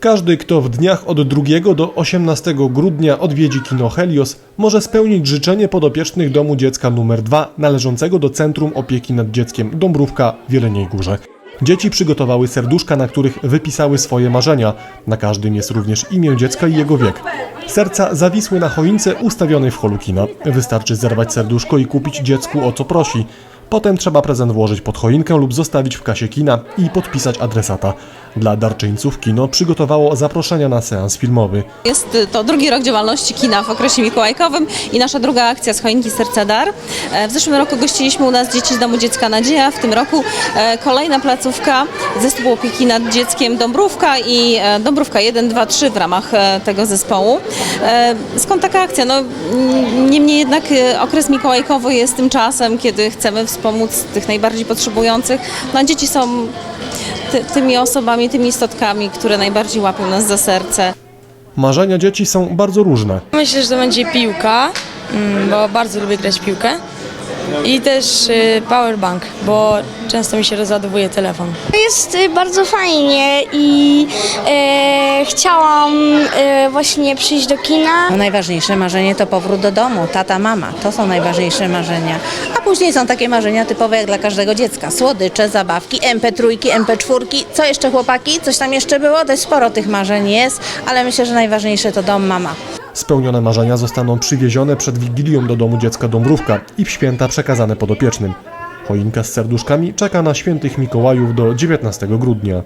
Każdy, kto w dniach od 2 do 18 grudnia odwiedzi kino Helios, może spełnić życzenie podopiecznych Domu Dziecka nr 2 należącego do Centrum Opieki nad Dzieckiem Dąbrówka w Jeleniej Górze. Dzieci przygotowały serduszka, na których wypisały swoje marzenia. Na każdym jest również imię dziecka i jego wiek. Serca zawisły na choince ustawionej w holu kina. Wystarczy zerwać serduszko i kupić dziecku o co prosi. Potem trzeba prezent włożyć pod choinkę lub zostawić w kasie kina i podpisać adresata. Dla darczyńców kino przygotowało zaproszenia na seans filmowy. Jest to drugi rok działalności kina w okresie mikołajkowym i nasza druga akcja z Choinki Serca Dar. E, W zeszłym roku gościliśmy u nas dzieci z Domu Dziecka Nadzieja. W tym roku e, kolejna placówka zespół opieki nad dzieckiem Dąbrówka i e, Dąbrówka 1, 2, 3 w ramach tego zespołu. Skąd taka akcja? No, niemniej jednak okres mikołajkowy jest tym czasem, kiedy chcemy wspomóc tych najbardziej potrzebujących. No, a dzieci są ty, tymi osobami, tymi istotkami, które najbardziej łapią nas za serce. Marzenia dzieci są bardzo różne. Myślę, że to będzie piłka, mm, bo bardzo lubię grać w piłkę. I też y, powerbank, bo często mi się rozładowuje telefon. Jest y, bardzo fajnie i e, chciałam e, właśnie przyjść do kina. No, Najważniejsze marzenie to powrót do domu, tata, mama. To są najważniejsze marzenia. A później są takie marzenia typowe jak dla każdego dziecka. Słodycze, zabawki, MP3, MP4. Co jeszcze chłopaki? Coś tam jeszcze było? Dość sporo tych marzeń jest, ale myślę, że najważniejsze to dom, mama. Spełnione marzenia zostaną przywiezione przed Wigilią do Domu Dziecka Dąbrówka i w święta przekazane podopiecznym. Choinka z serduszkami czeka na świętych Mikołajów do 19 grudnia.